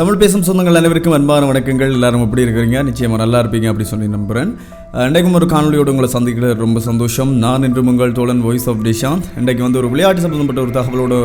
தமிழ் பேசும் சொந்தங்கள் அனைவருக்கும் அன்பான வணக்கங்கள். எல்லாரும் எப்படி இருக்கிறீங்க? நிச்சயமாக நல்லா இருப்பீங்க அப்படி சொல்லி நம்புகிறேன் இன்றைக்கும் ஒரு காணொலியோடு உங்களை சந்திக்கிறது ரொம்ப சந்தோஷம். நான் இன்று உங்கள் தோழன் வாய்ஸ் ஆஃப் டிஷாந்த் இன்றைக்கு வந்து ஒரு விளையாட்டு சம்பந்தப்பட்ட ஒரு தகவலோடு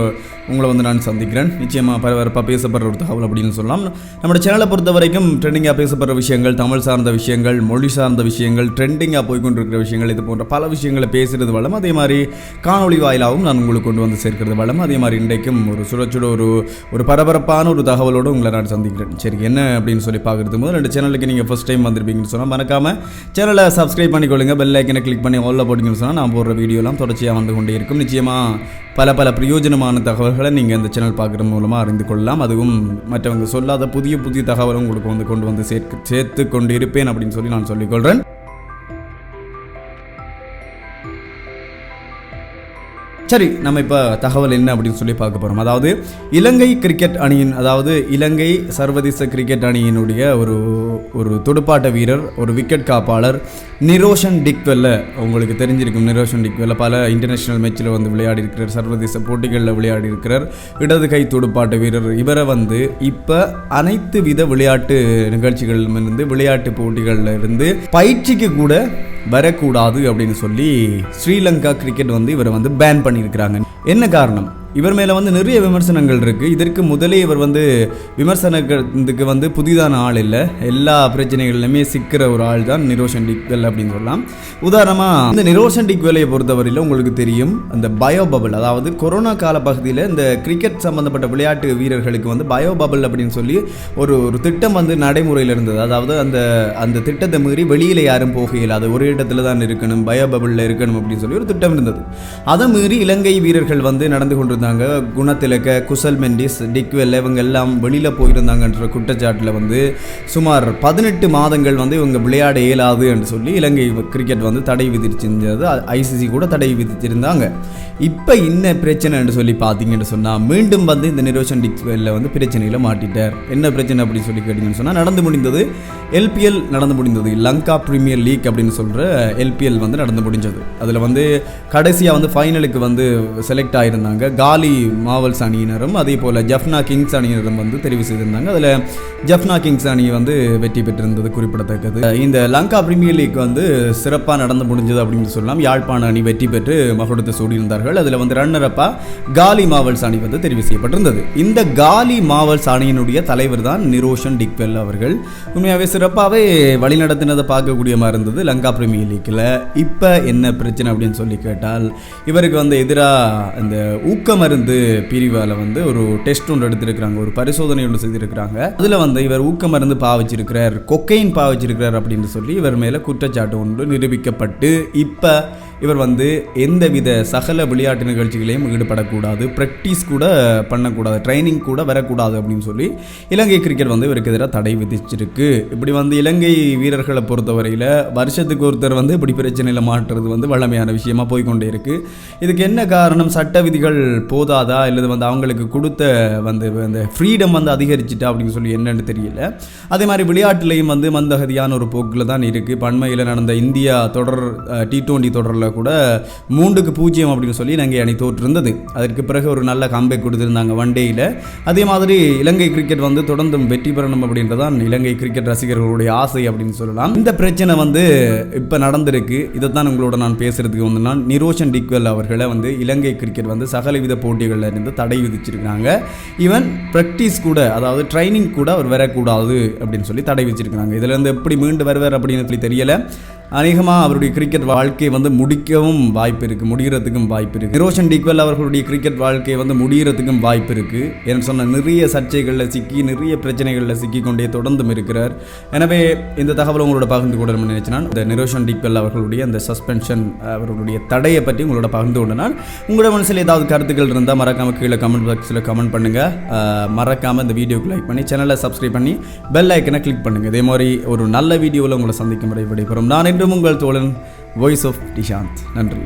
உங்களை வந்து நான் சந்திக்கிறேன். நிச்சயமாக பரபரப்பாக பேசப்படுற ஒரு தகவல் அப்படின்னு சொல்லலாம். நம்ம சேனலை பொறுத்த வரைக்கும் ட்ரெண்டிங்காக பேசப்படுற விஷயங்கள் தமிழ் சார்ந்த விஷயங்கள் மொழி சார்ந்த விஷயங்கள் ட்ரெண்டிங்காக போய்கொண்டிருக்கிற விஷயங்கள் இது போன்ற பல விஷயங்களை பேசுகிறது வளம் அதே மாதிரி காணொளி வாயிலாகவும் நான் உங்களுக்கு கொண்டு வந்து சேர்க்கிறது வளம் அதே மாதிரி இன்றைக்கும் ஒரு சுழச்சுட ஒரு ஒரு பரபரப்பான ஒரு தகவலோடு உங்களை நான் சந்திக்கிறேன். சரி என்ன அப்படின்னு சொல்லி பார்க்குறது போது ரெண்டு சேனலுக்கு நீங்கள் ஃபஸ்ட் டைம் வந்திருப்பீங்கன்னு சொன்னால் மறக்காமல் சேனல் சப்ஸ்கிரைப் பண்ணிக்கொள்ளுங்கள் பெல் ஐக்கனை கிளிக் பண்ணி ஆலில் போட்டிங்கன்னு சொன்னால் நான் போடுற வீடியோலாம் தொடர்ச்சியாக வந்து கொண்டே இருக்கும். நிச்சயமாக பல பல பிரயோஜனமான தகவல்களை நீங்கள் இந்த சேனல் பார்க்குற மூலமாக அறிந்து கொள்ளலாம். அதுவும் மற்றவங்க சொல்லாத புதிய புதிய தகவலும் உங்களுக்கு வந்து கொண்டு வந்து சேர்க்க சேர்த்து கொண்டு இருப்பேன் அப்படின்னு சொல்லி நான் சொல்லிக்கொள்கிறேன் சரி நம்ம இப்போ தகவல் என்ன அப்படின்னு சொல்லி பார்க்க போகிறோம் அதாவது இலங்கை கிரிக்கெட் அணியின் அதாவது இலங்கை சர்வதேச கிரிக்கெட் அணியினுடைய ஒரு ஒரு துடுப்பாட்ட வீரர் ஒரு விக்கெட் காப்பாளர் நிரோஷன் டிக்வெல்ல உங்களுக்கு தெரிஞ்சிருக்கும் நிரோஷன் டிக்வெல்ல பல இன்டர்நேஷ்னல் மேட்ச்சில் வந்து விளையாடி இருக்கிறார் சர்வதேச போட்டிகளில் விளையாடி இருக்கிறார் இடது கை துடுப்பாட்ட வீரர். இவரை வந்து இப்போ அனைத்து வித விளையாட்டு நிகழ்ச்சிகளிலிருந்து விளையாட்டு போட்டிகளில் இருந்து பயிற்சிக்கு கூட வரக்கூடாது அப்படின்னு சொல்லி ஸ்ரீலங்கா கிரிக்கெட் வந்து இவரை வந்து பேன் பண்ணியிருக்கிறாங்க. என்ன காரணம்? இவர் மேலே வந்து நிறைய விமர்சனங்கள் இருக்குது இதற்கு முதலே இவர் வந்து விமர்சனத்துக்கு வந்து புதிதான ஆள் இல்லை. எல்லா பிரச்சனைகள்லையுமே சிக்கிற ஒரு ஆள் தான் நிரோஷன் டிக்வெல் அப்படின்னு சொல்லலாம். உதாரணமாக இந்த நிரோஷன் டிக்வெலையை பொறுத்தவரையில் உங்களுக்கு தெரியும் அந்த பயோ பபிள் அதாவது கொரோனா கால பகுதியில் இந்த கிரிக்கெட் சம்பந்தப்பட்ட விளையாட்டு வீரர்களுக்கு வந்து பயோ பபிள் அப்படின்னு சொல்லி ஒரு ஒரு திட்டம் வந்து நடைமுறையில் இருந்தது. அதாவது அந்த அந்த திட்டத்தை மீறி வெளியில் யாரும் போக இயலாது. ஒரு இடத்துல தான் இருக்கணும் பயோ பபிளில் இருக்கணும் அப்படின்னு சொல்லி ஒரு திட்டம் இருந்தது. அதை மீறி இலங்கை வீரர்கள் வந்து நடந்து இருந்தாங்க குணத்திலக்க குசல் மெண்டிஸ் டிக்வெல் இவங்க எல்லாம் வெளியில் போயிருந்தாங்கன்ற குற்றச்சாட்டில் வந்து சுமார் பதினெட்டு மாதங்கள் வந்து இவங்க விளையாட இயலாது என்று சொல்லி இலங்கை கிரிக்கெட் வந்து தடை விதிச்சிருந்தது ஐசிசி கூட தடை விதிச்சிருந்தாங்க இப்போ என்ன பிரச்சனை என்று சொல்லி பார்த்தீங்கன்னு சொன்னால் மீண்டும் வந்து இந்த நிரோஷன் டிக்வெல்ல வந்து பிரச்சனையில் மாட்டிட்டார். என்ன பிரச்சனை அப்படின்னு சொல்லி கேட்டிங்கன்னு சொன்னால் நடந்து முடிந்தது எல்பிஎல் நடந்து முடிந்தது. லங்கா ப்ரீமியர் லீக் அப்படின்னு சொல்கிற எல்பிஎல் வந்து நடந்து முடிஞ்சது. அதில் வந்து கடைசியாக வந்து ஃபைனலுக்கு வந்து செலக்ட் ஆகியிருந்தாங்க காலி மாவல்ஸ் அணியினரும் அதே போல் ஜஃப்னா கிங்ஸ் அணியினரும் வந்து தெரிவு செய்திருந்தாங்க. அதில் ஜஃப்னா கிங்ஸ் அணி வந்து வெற்றி பெற்றிருந்தது குறிப்பிடத்தக்கது. இந்த லங்கா பிரீமியர் லீக் வந்து சிறப்பாக நடந்து முடிஞ்சது அப்படின்னு சொல்லலாம். யாழ்ப்பாண அணி வெற்றி பெற்று மகுடத்தை சூடியிருந்தார்கள். அதில் வந்து ரன்னரப்பாக காலி மாவல்ஸ் அணி வந்து தெரிவு செய்யப்பட்டிருந்தது. இந்த காலி மாவல்ஸ் அணியினுடைய தலைவர் தான் நிரோஷன் டிக்வெல் அவர்கள். உண்மையாகவே சிறப்பாகவே வழிநடத்தினதை பார்க்கக்கூடிய மாதிரி இருந்தது லங்கா பிரீமியர் லீக்கில் இப்போ என்ன பிரச்சனை அப்படின்னு சொல்லி கேட்டால் இவருக்கு வந்து எதிராக இந்த ஊக்கம் ஊக்கமருந்து பிரிவால் வந்து ஒரு டெஸ்ட் ஒன்று எடுத்திருக்கிறாங்க ஒரு பரிசோதனை ஒன்று செய்திருக்கிறாங்க. அதில் வந்து இவர் ஊக்கமருந்து பாவிச்சிருக்கிறார் கொக்கைன் பாவிச்சிருக்கிறார் அப்படின்னு சொல்லி இவர் மேலே குற்றச்சாட்டு ஒன்று நிரூபிக்கப்பட்டு இப்போ இவர் வந்து எந்தவித சகல விளையாட்டு நிகழ்ச்சிகளையும் ஈடுபடக்கூடாது ப்ராக்டிஸ் கூட பண்ணக்கூடாது ட்ரைனிங் கூட வரக்கூடாது அப்படின்னு சொல்லி இலங்கை கிரிக்கெட் வந்து இவருக்கு எதிராக தடை விதிச்சிருக்கு. இப்படி வந்து இலங்கை வீரர்களை பொறுத்தவரையில் வருஷத்துக்கு ஒருத்தர் வந்து இப்படி பிரச்சனையில் மாற்றுறது வந்து வழமையான விஷயமா போய்கொண்டே இருக்குது இதுக்கு என்ன காரணம்? சட்ட விதிகள் போதாதா? இல்லது வந்து அவங்களுக்கு கொடுத்த வந்து அந்த ஃப்ரீடம் வந்து அதிகரிச்சிட்டா அப்படின்னு சொல்லி என்னன்னு தெரியல. அதே மாதிரி விளையாட்டுலேயும் வந்து மந்தகதியான ஒரு போக்கில் தான் இருக்குது பண்மையில் நடந்த இந்தியா தொடர் டி டுவெண்ட்டி தொடரில் கூட மூன்றுக்கு பூஜ்ஜியம் அப்படின்னு சொல்லி இலங்கை அணி தோற்றிருந்தது. அதற்கு பிறகு ஒரு நல்ல கம்பேக் கொடுத்துருந்தாங்க ஒன் டேயில் அதே மாதிரி இலங்கை கிரிக்கெட் வந்து தொடர்ந்து வெற்றி பெறணும் அப்படின்றதான் இலங்கை கிரிக்கெட் ரசிகர்களுடைய ஆசை அப்படின்னு சொல்லலாம். இந்த பிரச்சனை வந்து இப்போ நடந்திருக்கு. இதை தான் உங்களோட நான் பேசுறதுக்கு வந்து நான் நிரோஷன் டிக்வெல் அவர்களை வந்து இலங்கை கிரிக்கெட் வந்து சகலவித போட்டிகளில் இருந்து தடை விதிச்சிருக்காங்க ஈவன் ப்ராக்டிஸ் கூட அதாவது ட்ரைனிங் கூட அவர் வரக்கூடாது அப்படின்னு சொல்லி தடை வச்சிருக்காங்க இதுலேருந்து எப்படி மீண்டு வருவார் அப்படின்னு சொல்லி தெரியலை. அநேகமாக அவருடைய கிரிக்கெட் வாழ்க்கையை வந்து முடிக்கவும் வாய்ப்பு இருக்குது முடிகிறதுக்கும் வாய்ப்பு இருக்குது நிரோஷன் டிக்வெல் அவர்களுடைய கிரிக்கெட் வாழ்க்கை வந்து முடிகிறதுக்கும் வாய்ப்பு இருக்குது என்று சொன்ன நிறைய சர்ச்சைகளில் சிக்கி நிறைய பிரச்சனைகளில் சிக்கி கொண்டே தொடர்ந்தும் இருக்கிறார். எனவே இந்த தகவல் உங்களோட பகிர்ந்து கொள்ள நினைச்சினா இந்த நிரோஷன் டிக்வெல் அவர்களுடைய அந்த சஸ்பென்ஷன் அவர்களுடைய தடையை பற்றி உங்களோட பகிர்ந்து கொண்டனால் உங்களோட மனசில் ஏதாவது கருத்துக்கள் இருந்தால் மறக்காமல் கீழே கமெண்ட் பாக்ஸில் கமெண்ட் பண்ணுங்கள் மறக்காமல் இந்த வீடியோக்கு லைக் பண்ணி சேனலை சப்ஸ்கிரைப் பண்ணி பெல் ஐக்கனை கிளிக் பண்ணுங்கள் இதே மாதிரி ஒரு நல்ல வீடியோவில் உங்களை சந்திக்கும் முறை விடைபெறும். நான் என்றும் உங்கள் தோழன் வாய்ஸ் ஆஃப் டிஷாந்த் நன்றி.